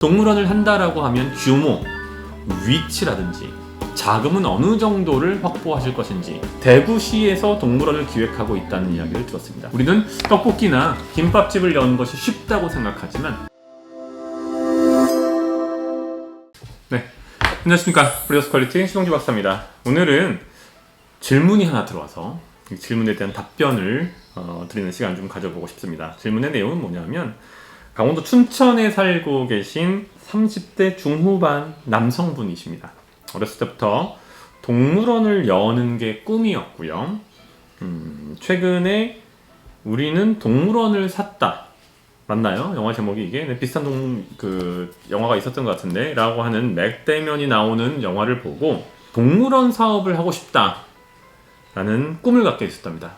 동물원을 한다라고 하면 규모, 위치라든지 자금은 어느 정도를 확보하실 것인지 대구시에서 동물원을 기획하고 있다는 이야기를 들었습니다. 우리는 떡볶이나 김밥집을 여는 것이 쉽다고 생각하지만 네, 안녕하십니까 브리어스 퀄리티 신동기 박사입니다. 오늘은 질문이 하나 들어와서 이 질문에 대한 답변을 어, 드리는 시간 좀 가져보고 싶습니다. 질문의 내용은 뭐냐면 강원도 춘천에 살고 계신 30대 중후반 남성분이십니다. 어렸을 때부터 동물원을 여는 게 꿈이었고요. 음, 최근에 우리는 동물원을 샀다. 맞나요? 영화 제목이 이게 네, 비슷한 동, 그 영화가 있었던 것 같은데 라고 하는 맥데면이 나오는 영화를 보고 동물원 사업을 하고 싶다 라는 꿈을 갖게 됐답니다.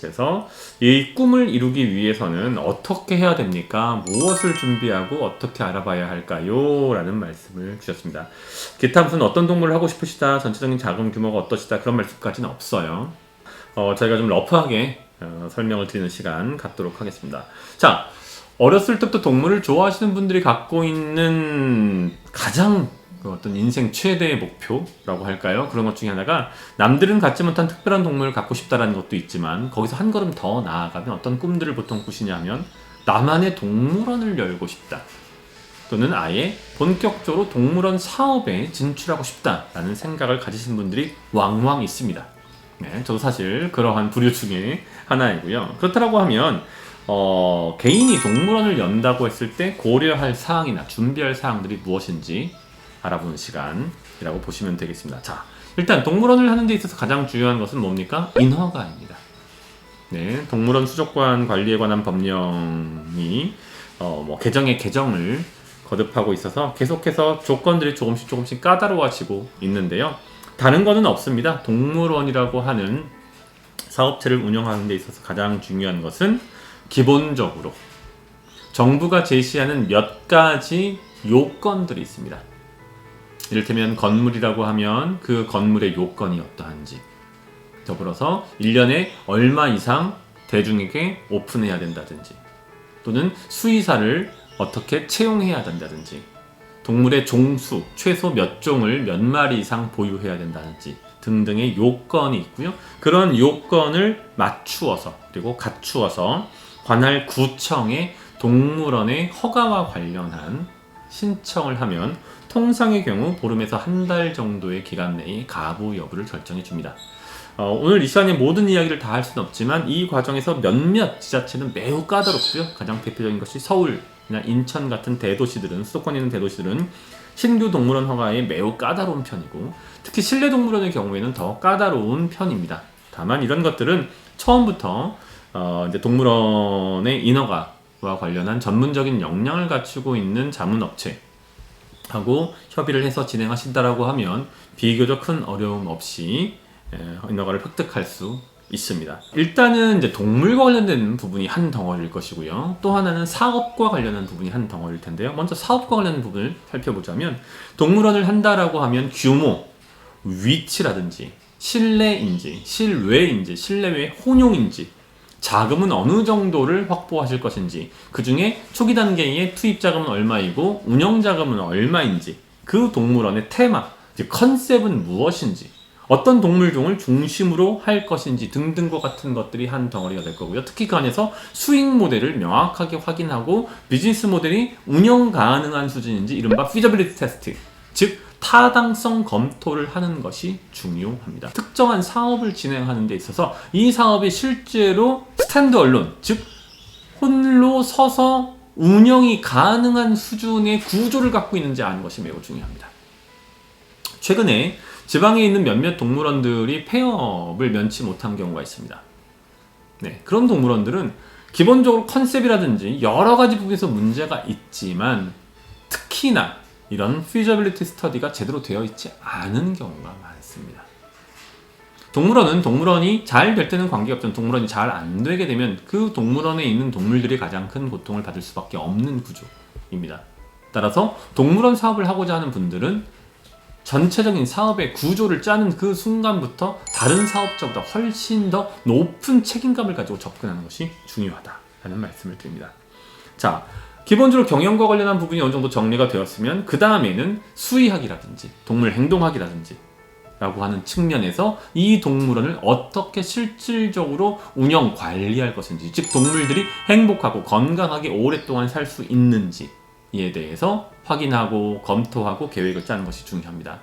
그래서 이 꿈을 이루기 위해서는 어떻게 해야 됩니까? 무엇을 준비하고 어떻게 알아봐야 할까요? 라는 말씀을 주셨습니다. 기타 무슨 어떤 동물을 하고 싶으시다, 전체적인 자금 규모가 어떠시다, 그런 말씀까지는 없어요. 어, 저희가 좀 러프하게 어, 설명을 드리는 시간 갖도록 하겠습니다. 자, 어렸을 때부터 동물을 좋아하시는 분들이 갖고 있는 가장 그 어떤 인생 최대의 목표라고 할까요? 그런 것 중에 하나가 남들은 갖지 못한 특별한 동물을 갖고 싶다라는 것도 있지만 거기서 한 걸음 더 나아가면 어떤 꿈들을 보통 꾸시냐면 나만의 동물원을 열고 싶다. 또는 아예 본격적으로 동물원 사업에 진출하고 싶다라는 생각을 가지신 분들이 왕왕 있습니다. 네, 저도 사실 그러한 부류 중에 하나이고요. 그렇다고 하면 어, 개인이 동물원을 연다고 했을 때 고려할 사항이나 준비할 사항들이 무엇인지 알아보는 시간이라고 보시면 되겠습니다. 자, 일단 동물원을 하는 데 있어서 가장 중요한 것은 뭡니까? 인허가입니다. 네, 동물원 수족관 관리에 관한 법령이 어, 뭐 개정의 개정을 거듭하고 있어서 계속해서 조건들이 조금씩 조금씩 까다로워지고 있는데요. 다른 거는 없습니다. 동물원이라고 하는 사업체를 운영하는 데 있어서 가장 중요한 것은 기본적으로 정부가 제시하는 몇 가지 요건들이 있습니다. 이를테면 건물이라고 하면 그 건물의 요건이 어떠한지 더불어서 1년에 얼마 이상 대중에게 오픈해야 된다든지 또는 수의사를 어떻게 채용해야 된다든지 동물의 종수 최소 몇 종을 몇 마리 이상 보유해야 된다든지 등등의 요건이 있고요. 그런 요건을 맞추어서 그리고 갖추어서 관할 구청에 동물원의 허가와 관련한 신청을 하면 통상의 경우 보름에서 한 달 정도의 기간 내에 가부 여부를 결정해 줍니다. 어, 오늘 이 시간에 모든 이야기를 다 할 수는 없지만 이 과정에서 몇몇 지자체는 매우 까다롭고요. 가장 대표적인 것이 서울이나 인천 같은 대도시들은 수도권에 있는 대도시들은 신규 동물원 허가에 매우 까다로운 편이고 특히 실내 동물원의 경우에는 더 까다로운 편입니다. 다만 이런 것들은 처음부터 어, 이제 동물원의 인허가 와 관련한 전문적인 역량을 갖추고 있는 자문업체 하고 협의를 해서 진행하신다라고 하면 비교적 큰 어려움 없이 인허가를 획득할 수 있습니다. 일단은 이제 동물과 관련된 부분이 한 덩어리일 것이고요. 또 하나는 사업과 관련한 부분이 한 덩어리일 텐데요. 먼저 사업과 관련된 부분을 살펴보자면 동물원을 한다라고 하면 규모, 위치라든지 실내인지 실외인지 실내외 혼용인지 자금은 어느 정도를 확보하실 것인지 그 중에 초기 단계의 투입 자금은 얼마이고 운영 자금은 얼마인지 그 동물원의 테마, 즉 컨셉은 무엇인지 어떤 동물종을 중심으로 할 것인지 등등과 같은 것들이 한 덩어리가 될 거고요. 특히 그 안에서 수익 모델을 명확하게 확인하고 비즈니스 모델이 운영 가능한 수준인지 이른바 피저빌리티 테스트, 즉 타당성 검토를 하는 것이 중요합니다. 특정한 사업을 진행하는 데 있어서 이 사업이 실제로 스탠드 언론, 즉 홀로 서서 운영이 가능한 수준의 구조를 갖고 있는지 아는 것이 매우 중요합니다. 최근에 지방에 있는 몇몇 동물원들이 폐업을 면치 못한 경우가 있습니다. 네, 그런 동물원들은 기본적으로 컨셉이라든지 여러 가지 부분에서 문제가 있지만 특히나 이런 feasibility 스터디가 제대로 되어 있지 않은 경우가 많습니다. 동물원은 동물원이 잘 될 때는 관계없지만 동물원이 잘 안 되게 되면 그 동물원에 있는 동물들이 가장 큰 고통을 받을 수밖에 없는 구조입니다. 따라서 동물원 사업을 하고자 하는 분들은 전체적인 사업의 구조를 짜는 그 순간부터 다른 사업자보다 훨씬 더 높은 책임감을 가지고 접근하는 것이 중요하다라는 말씀을 드립니다. 자, 기본적으로 경영과 관련한 부분이 어느 정도 정리가 되었으면 그 다음에는 수의학이라든지 동물 행동학이라든지 라고 하는 측면에서 이 동물원을 어떻게 실질적으로 운영 관리할 것인지 즉 동물들이 행복하고 건강하게 오랫동안 살 수 있는지에 대해서 확인하고 검토하고 계획을 짜는 것이 중요합니다.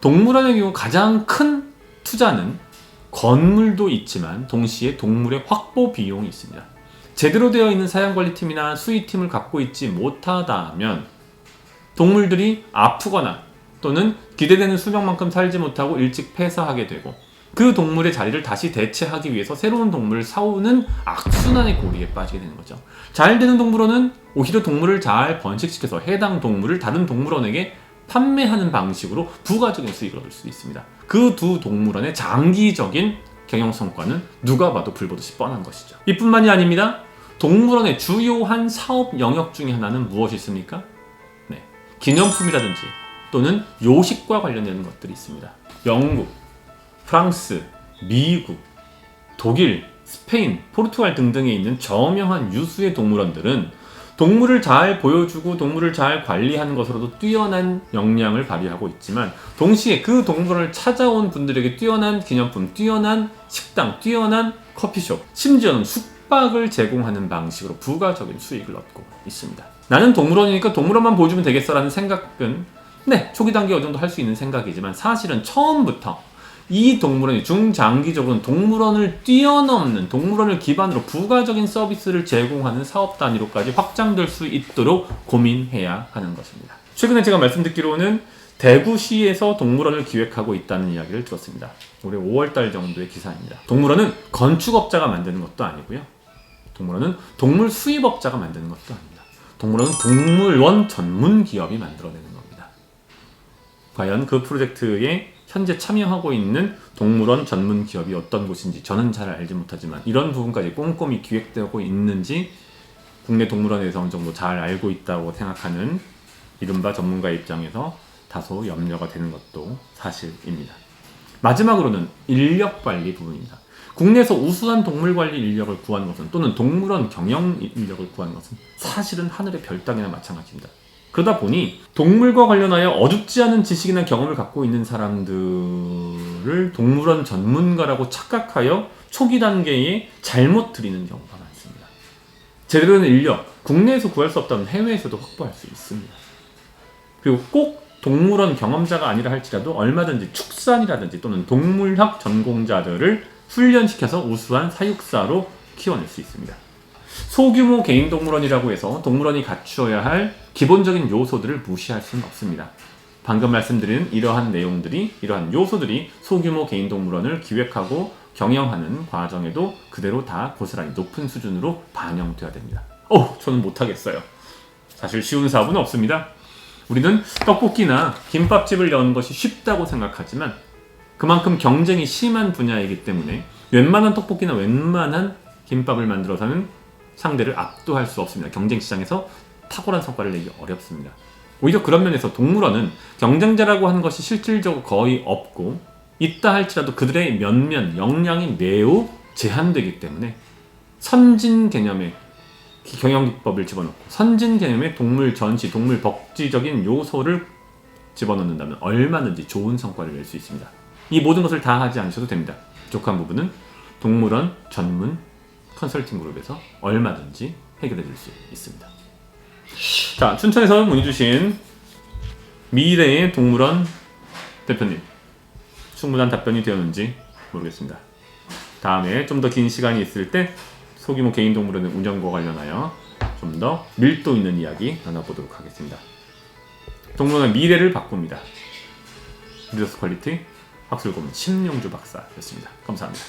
동물원의 경우 가장 큰 투자는 건물도 있지만 동시에 동물의 확보 비용이 있습니다. 제대로 되어 있는 사양관리팀이나 수의팀을 갖고 있지 못하다면 동물들이 아프거나 또는 기대되는 수명만큼 살지 못하고 일찍 폐사하게 되고 그 동물의 자리를 다시 대체하기 위해서 새로운 동물을 사오는 악순환의 고리에 빠지게 되는 거죠. 잘 되는 동물원은 오히려 동물을 잘 번식시켜서 해당 동물을 다른 동물원에게 판매하는 방식으로 부가적인 수익을 얻을 수 있습니다. 그 두 동물원의 장기적인 경영 성과는 누가 봐도 불보듯이 뻔한 것이죠. 이뿐만이 아닙니다. 동물원의 주요한 사업 영역 중에 하나는 무엇이 있습니까? 네. 기념품이라든지 또는 요식과 관련되는 것들이 있습니다. 영국, 프랑스, 미국, 독일, 스페인, 포르투갈 등등에 있는 저명한 유수의 동물원들은 동물을 잘 보여주고 동물을 잘 관리하는 것으로도 뛰어난 역량을 발휘하고 있지만 동시에 그 동물원을 찾아온 분들에게 뛰어난 기념품, 뛰어난 식당, 뛰어난 커피숍, 심지어는 숙박을 제공하는 방식으로 부가적인 수익을 얻고 있습니다. 나는 동물원이니까 동물원만 보여주면 되겠어라는 생각은 네, 초기 단계 어느 정도 할 수 있는 생각이지만 사실은 처음부터 이 동물원이 중장기적으로는 동물원을 뛰어넘는 동물원을 기반으로 부가적인 서비스를 제공하는 사업 단위로까지 확장될 수 있도록 고민해야 하는 것입니다. 최근에 제가 말씀 듣기로는 대구시에서 동물원을 기획하고 있다는 이야기를 들었습니다. 올해 5월달 정도의 기사입니다. 동물원은 건축업자가 만드는 것도 아니고요. 동물원은 동물 수입업자가 만드는 것도 아닙니다. 동물원은 동물원 전문 기업이 만들어내는. 과연 그 프로젝트에 현재 참여하고 있는 동물원 전문 기업이 어떤 곳인지 저는 잘 알지 못하지만 이런 부분까지 꼼꼼히 기획되고 있는지 국내 동물원에서 어느 정도 잘 알고 있다고 생각하는 이른바 전문가 입장에서 다소 염려가 되는 것도 사실입니다. 마지막으로는 인력 관리 부분입니다. 국내에서 우수한 동물 관리 인력을 구하는 것은 또는 동물원 경영 인력을 구하는 것은 사실은 하늘의 별 따기나 마찬가지입니다. 그러다 보니 동물과 관련하여 어둡지 않은 지식이나 경험을 갖고 있는 사람들을 동물원 전문가라고 착각하여 초기 단계에 잘못 들이는 경우가 많습니다. 제대로 된 인력, 국내에서 구할 수 없다면 해외에서도 확보할 수 있습니다. 그리고 꼭 동물원 경험자가 아니라 할지라도 얼마든지 축산이라든지 또는 동물학 전공자들을 훈련시켜서 우수한 사육사로 키워낼 수 있습니다. 소규모 개인 동물원이라고 해서 동물원이 갖추어야 할 기본적인 요소들을 무시할 수는 없습니다. 방금 말씀드린 이러한 내용들이 이러한 요소들이 소규모 개인 동물원을 기획하고 경영하는 과정에도 그대로 다 고스란히 높은 수준으로 반영돼야 됩니다. 어, 저는 못하겠어요. 사실 쉬운 사업은 없습니다. 우리는 떡볶이나 김밥집을 여는 것이 쉽다고 생각하지만 그만큼 경쟁이 심한 분야이기 때문에 웬만한 떡볶이나 웬만한 김밥을 만들어서는 상대를 압도할 수 없습니다. 경쟁 시장에서 탁월한 성과를 내기 어렵습니다. 오히려 그런 면에서 동물원은 경쟁자라고 하는 것이 실질적으로 거의 없고 있다 할지라도 그들의 면면, 역량이 매우 제한되기 때문에 선진 개념의 경영 기법을 집어넣고 선진 개념의 동물 전시, 동물 복지적인 요소를 집어넣는다면 얼마든지 좋은 성과를 낼 수 있습니다. 이 모든 것을 다 하지 않으셔도 됩니다. 부족한 부분은 동물원 전문 컨설팅 그룹에서 얼마든지 해결해 줄 수 있습니다. 자, 춘천에서 문의 주신 미래의 동물원 대표님. 충분한 답변이 되었는지 모르겠습니다. 다음에 좀 더 긴 시간이 있을 때 소규모 개인 동물원의 운영과 관련하여 좀 더 밀도 있는 이야기 나눠보도록 하겠습니다. 동물원의 미래를 바꿉니다. 리더스 퀄리티 학술고문 심용주 박사였습니다. 감사합니다.